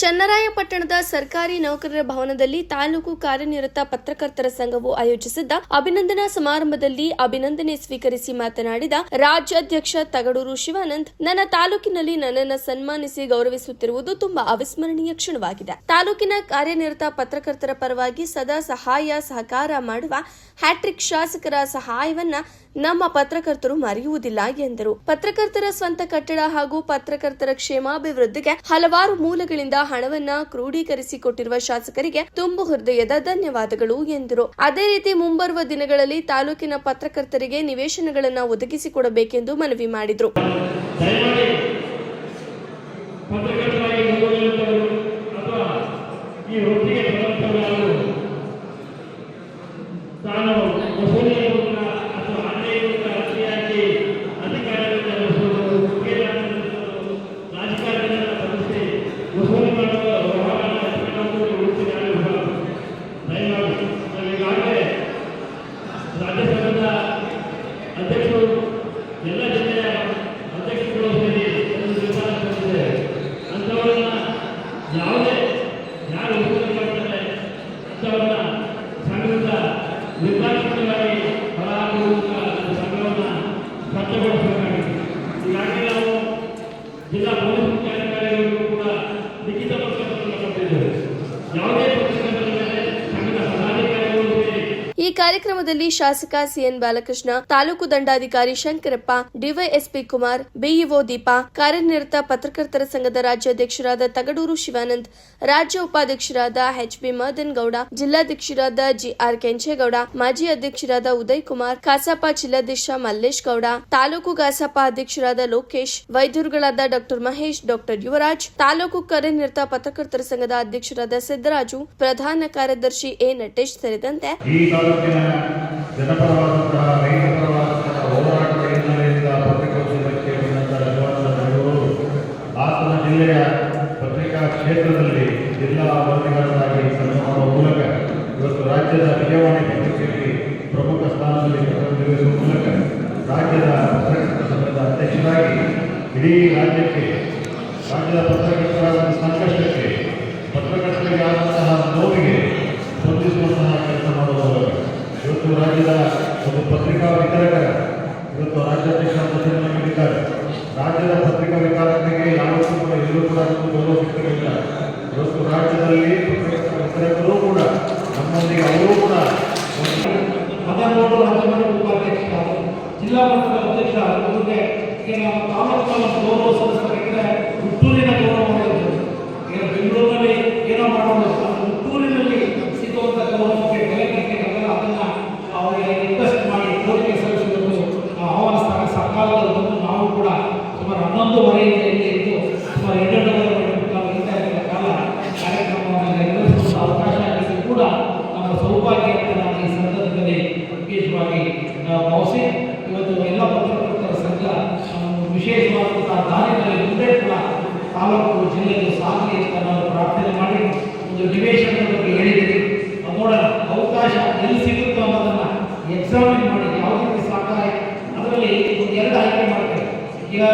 ಚನ್ನರಾಯಪಟ್ಟಣದ ಸರ್ಕಾರಿ ನೌಕರರ ಭವನದಲ್ಲಿ ತಾಲೂಕು ಕಾರ್ಯನಿರತ ಪತ್ರಕರ್ತರ ಸಂಘವು ಆಯೋಜಿಸಿದ್ದ ಅಭಿನಂದನಾ ಸಮಾರಂಭದಲ್ಲಿ ಅಭಿನಂದನೆ ಸ್ವೀಕರಿಸಿ ಮಾತನಾಡಿದ ರಾಜ್ಯಾಧ್ಯಕ್ಷ ತಗಡೂರು ಶಿವಾನಂದ್, ನನ್ನ ತಾಲೂಕಿನಲ್ಲಿ ನನ್ನನ್ನು ಸನ್ಮಾನಿಸಿ ಗೌರವಿಸುತ್ತಿರುವುದು ತುಂಬಾ ಅವಿಸ್ಮರಣೀಯ ಕ್ಷಣವಾಗಿದೆ. ತಾಲೂಕಿನ ಕಾರ್ಯನಿರತ ಪತ್ರಕರ್ತರ ಪರವಾಗಿ ಸದಾ ಸಹಾಯ, ಸಹಕಾರ ಮಾಡುವ ಹ್ಯಾಟ್ರಿಕ್ ಶಾಸಕರ ಸಹಾಯವನ್ನ ನಮ್ಮ ಪತ್ರಕರ್ತರು ಮರೆಯುವುದಿಲ್ಲ ಎಂದರು. ಪತ್ರಕರ್ತರ ಸ್ವಂತ ಕಟ್ಟಡ ಹಾಗೂ ಪತ್ರಕರ್ತರ ಕ್ಷೇಮಾಭಿವೃದ್ಧಿಗೆ ಹಲವಾರು ಮೂಲಗಳಿಂದ ಹಣವನ್ನ ಕ್ರೋಢೀಕರಿಸಿಕೊಟ್ಟಿರುವ ಶಾಸಕರಿಗೆ ತುಂಬು ಹೃದಯದ ಧನ್ಯವಾದಗಳು ಎಂದರು. ಅದೇ ರೀತಿ ಮುಂಬರುವ ದಿನಗಳಲ್ಲಿ ತಾಲೂಕಿನ ಪತ್ರಕರ್ತರಿಗೆ ನಿವೇಶನಗಳನ್ನು ಒದಗಿಸಿಕೊಡಬೇಕೆಂದು ಮನವಿ ಮಾಡಿದರು. ಕಾರ್ಯಕ್ರಮದಲ್ಲಿ ಶಾಸಕ ಸಿಎನ್ ಬಾಲಕೃಷ್ಣ, ತಾಲೂಕು ದಂಡಾಧಿಕಾರಿ ಶಂಕರಪ್ಪ, ಡಿವೈಎಸ್ಪಿ ಕುಮಾರ್, ಬಿಇಒ ದೀಪಾ, ಕಾರ್ಯನಿರತ ಪತ್ರಕರ್ತರ ಸಂಘದ ರಾಜ್ಯಾಧ್ಯಕ್ಷರಾದ ತಗಡೂರು ಶಿವಾನಂದ್, ರಾಜ್ಯ ಉಪಾಧ್ಯಕ್ಷರಾದ ಎಚ್ಬಿ ಮದನ್ ಗೌಡ ಜಿಲ್ಲಾಧ್ಯಕ್ಷರಾದ ಜಿಆರ್ ಕೆಂಚೇಗೌಡ, ಮಾಜಿ ಅಧ್ಯಕ್ಷರಾದ ಉದಯ್ ಕುಮಾರ್ ಕಸಾಪ ಜಿಲ್ಲಾಧ್ಯಕ್ಷ ಮಲ್ಲೇಶ್ ಗೌಡ ತಾಲೂಕು ಕಸಾಪ ಅಧ್ಯಕ್ಷರಾದ ಲೋಕೇಶ್, ವೈದ್ಯರುಗಳಾದ ಡಾಕ್ಟರ್ ಮಹೇಶ್, ಡಾಕ್ಟರ್ ಯುವರಾಜ್, ತಾಲೂಕು ಕಾರ್ಯನಿರತ ಪತ್ರಕರ್ತರ ಸಂಘದ ಅಧ್ಯಕ್ಷರಾದ ಸಿದ್ದರಾಜು, ಪ್ರಧಾನ ಕಾರ್ಯದರ್ಶಿ ಎ ನಟೇಶ್ ಸೇರಿದಂತೆ ತಾಲೂಕಿನ ಜನಪರವಾದಂತಹ ರೈತ ಪರವಾದಂತಹ ಹೋರಾಟದ ಹಿನ್ನೆಲೆಯಿಂದ ಪತ್ರಿಕೋದ್ಯಮಕ್ಕೆ ಜಿಲ್ಲೆಯ ಪತ್ರಿಕಾ ಕ್ಷೇತ್ರದಲ್ಲಿ ಜಿಲ್ಲಾ ವರದಿಗಾರರಾಗಿ ಕೆಲಸ ಮಾಡುವ ಮೂಲಕ ಇವತ್ತು ರಾಜ್ಯದ ವಿಜಯವಾಣಿ ಪತ್ರಿಕೆಯಲ್ಲಿ ಪ್ರಮುಖ ಸ್ಥಾನದಲ್ಲಿ ಮೂಲಕ ರಾಜ್ಯದ ಪತ್ರಕರ್ತರ ಸಂಘದ ಇಡೀ ರಾಜ್ಯಕ್ಕೆ, ರಾಜ್ಯದ ಪತ್ರಕರ್ತರ ಸಂಕಷ್ಟಕ್ಕೆ ಪತ್ರಕರ್ತರಿಗೆ ಆದಂತಹ ನೋವಿಗೆ ಸ್ಪಂದಿಸುವಂತಹ ಕೆಲಸ ಮಾಡುವವರು ಇವತ್ತು ರಾಜ್ಯದ ಒಂದು ಪತ್ರಿಕಾ ವಿತರಕರ ಇವತ್ತು ರಾಜ್ಯಾಧ್ಯಕ್ಷ ವಚನ ನೀಡಿದ್ದಾರೆ. ರಾಜ್ಯದ ಪತ್ರಿಕಾ ವಿತರಕರಿಗೆ ಯಾವತ್ತೂ ಕೂಡ ಎಲ್ಲೂ ಕೂಡ ಗೌರವ ಸಿಕ್ಕಲಿಲ್ಲ ಇವತ್ತು ರಾಜ್ಯದಲ್ಲಿ ಪತ್ರಿಕಾ ವಿತರಕರು ಕೂಡ ನಮ್ಮೊಂದಿಗೆ ಅವರು ಕೂಡ ಹದಿನೇಳು ರಾಜ್ಯಮಂಡಲ ಉಪಾಧ್ಯಕ್ಷ ಜಿಲ್ಲಾ ಮಟ್ಟದ ಅಧ್ಯಕ್ಷ ಈಗ ನಮ್ಮ ಗೌರವ ಸಲ್ಲಿಸಬೇಕಿದ್ರೆ ಕಾಲದ ನಾವು ಕೂಡ ಸುಮಾರು ಹನ್ನೊಂದುವರೆ ಗಂಟೆಯಲ್ಲಿ ಇದ್ದು ಸುಮಾರು ಎರಡು ನಾವು ಇರ್ತಾ ಕಾಲ ಕಾರ್ಯಕ್ರಮವನ್ನು ನೆರವೇರಿಸುವ ಅವಕಾಶ ಕೂಡ ನಮ್ಮ ಸೌಭಾಗ್ಯ ಅಂತ ಈ ಸಂದರ್ಭದಲ್ಲಿ ವಿಶೇಷವಾಗಿ ನಾವು ಭಾವಿಸಿ ಇವತ್ತು ಎಲ್ಲ ಪತ್ರಕರ್ತರ ಸಂಘ ವಿಶೇಷವಾದಂತಹ ದಾರಿಗಳಲ್ಲಿ ಮುಂದೆ ಕೂಡ ತಾಲೂಕು ಅಂತ ಪ್ರಾರ್ಥನೆ ಮಾಡಿ ಒಂದು ನಿವೇಶನದ ಬಗ್ಗೆ ಹೇಳಿದ್ದೀವಿ ನೋಡೋಣ, ಅವಕಾಶ ಎಲ್ಲಿ ಸಿಗುತ್ತೋ ಅನ್ನೋದನ್ನು ಎಕ್ಸಾಮಿನ್